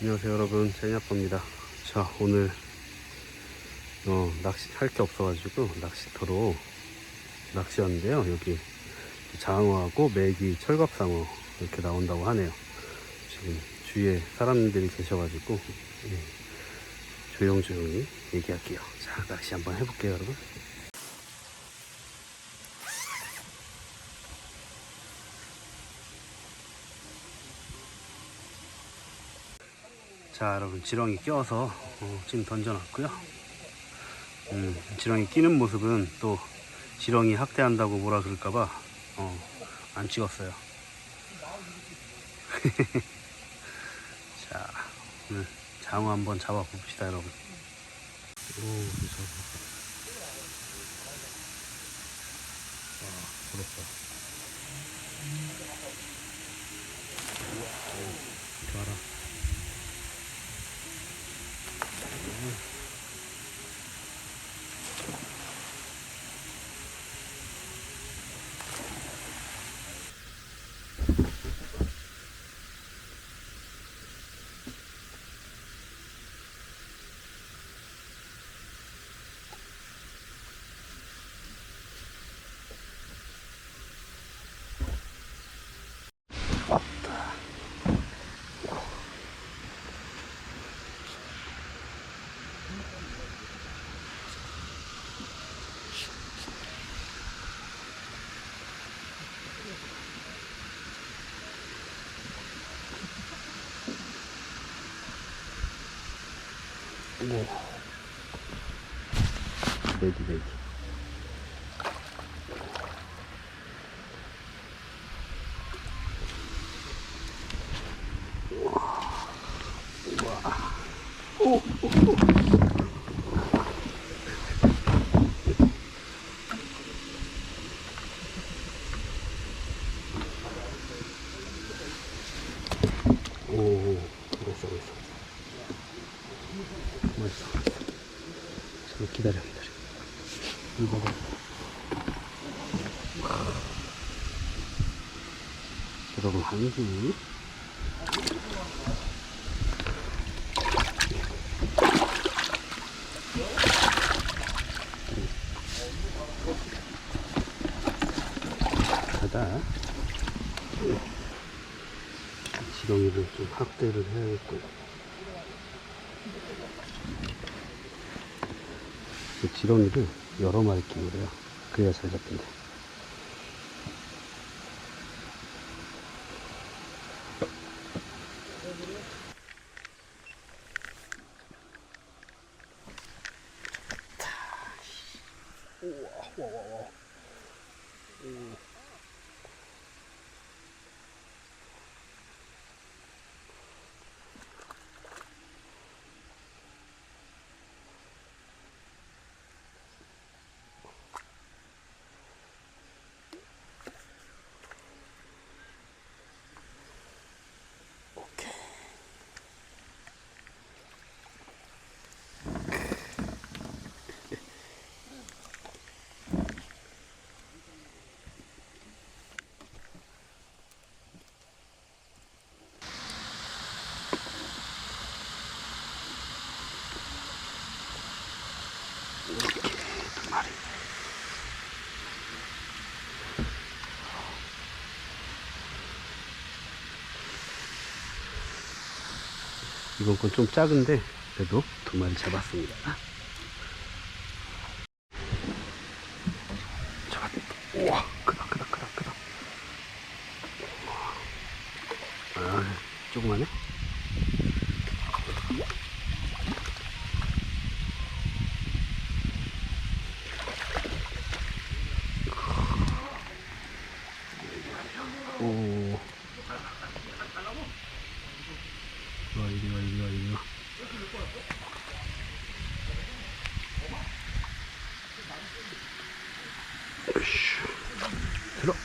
안녕하세요 여러분. 제니아빠입니다. 자 오늘 어, 낚시 할 게 없어가지고 낚시터로 낚시하는데요. 여기 장어하고 메기 철갑상어 이렇게 나온다고 하네요 지금 주위에 사람들이 계셔가지고 예, 조용조용히 얘기할게요. 자 낚시 한번 해볼게요 여러분. 자 여러분 지렁이 껴서 어, 지금 던져놨고요. 음, 지렁이 끼는 모습은 또 지렁이 학대한다고 뭐라 그럴까봐 어, 안 찍었어요 자 오늘 장어 한번 잡아 봅시다 여러분. 오 무서워 와 부럽다 오. 메기 메기. 오, 그랬어, 그랬어. 멋있어. 잠깐 기다려, 기다려. 이거 봐. 여러분, 한지. 가다. 지렁이를 좀 확대를 해야겠고. 이 지렁이를 여러 마리 끼고 그래요. 그래야 잘 잡힌대. 이번 건 좀 작은데 그래도 두 마리 잡았습니다. 잡았다. 우와, 크다, 크다, 크다, 크다. 아, 조그마네. 오. 이리 와, 이리 와, 이리 와, 이리 와. 으쌰. 들어.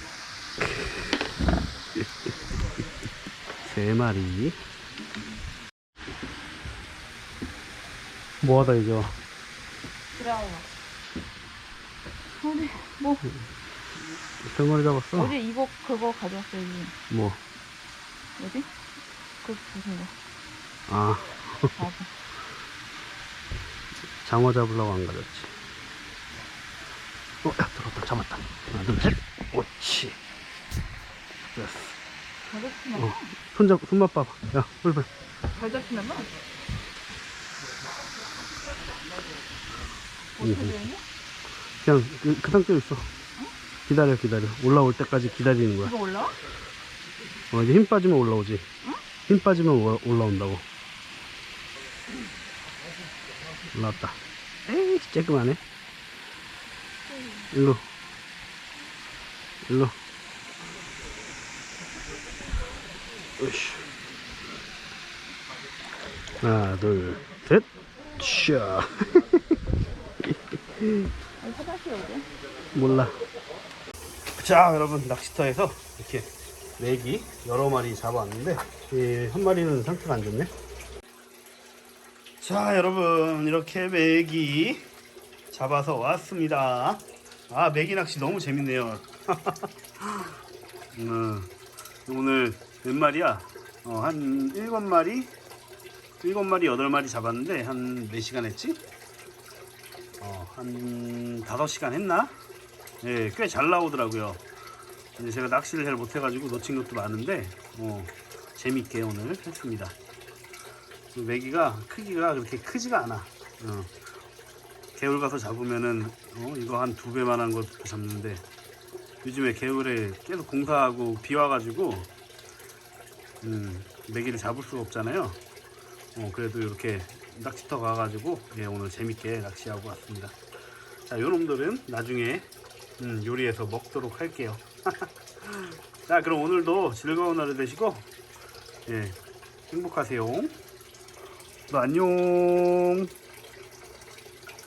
세 마리. 뭐하다 이거? 브라운. 어디 뭐세 마리 잡았어? 어제 이거 그거 가져왔어야지. 뭐? 뭐지? 그 무슨 거? 아 바보. 장어 잡으려고 안 가졌지. 어, 잡았다. 하나, 둘, 셋. 옳지. 됐어. 잘 잡히나 어. 봐. 손 잡, 손맛 봐봐. 야, 뿔뿔. 잘 잡히나 봐. 음. 어떻게 되냐? 그냥 그, 그 상태로 있어. 기다려, 기다려. 올라올 때까지 기다리는 거야. 이거 올라와? 어, 이제 힘 빠지면 올라오지. 힘 빠지면 올라- 올라온다고. 올라왔다. 에이, 쬐끔하네. 일로. 일로. 으쌰. 하나, 둘, 셋. 샤. 아니 화장실 어디? 몰라. 자, 여러분 낚시터에서 이렇게 메기 여러 마리 잡아왔는데 이한 마리는 상태가 안 좋네. 자, 여러분 이렇게 메기 잡아서 왔습니다. 아, 메기 낚시 너무 재밌네요. 음, 오늘 몇 마리야? 어, 한 일곱 마리, 일곱 마리 여덟 마리 잡았는데 한 몇 시간 했지? 어, 한 5시간 했나? 예, 꽤 잘 나오더라고요. 근데 제가 낚시를 잘 못해가지고 놓친 것도 많은데, 어, 재밌게 오늘 했습니다. 그 메기가 크기가 그렇게 크지가 않아. 어. 개울 가서 잡으면은, 어, 이거 한 두 배만한 것도 잡는데, 요즘에 개울에 계속 공사하고 비 와가지고, 음, 메기를 잡을 수가 없잖아요. 어, 그래도 이렇게 낚시터 가가지고 예, 오늘 재밌게 낚시하고 왔습니다. 자, 요 놈들은 나중에 음, 요리해서 먹도록 할게요. 자, 그럼 오늘도 즐거운 하루 되시고 예, 행복하세요. 또 안녕.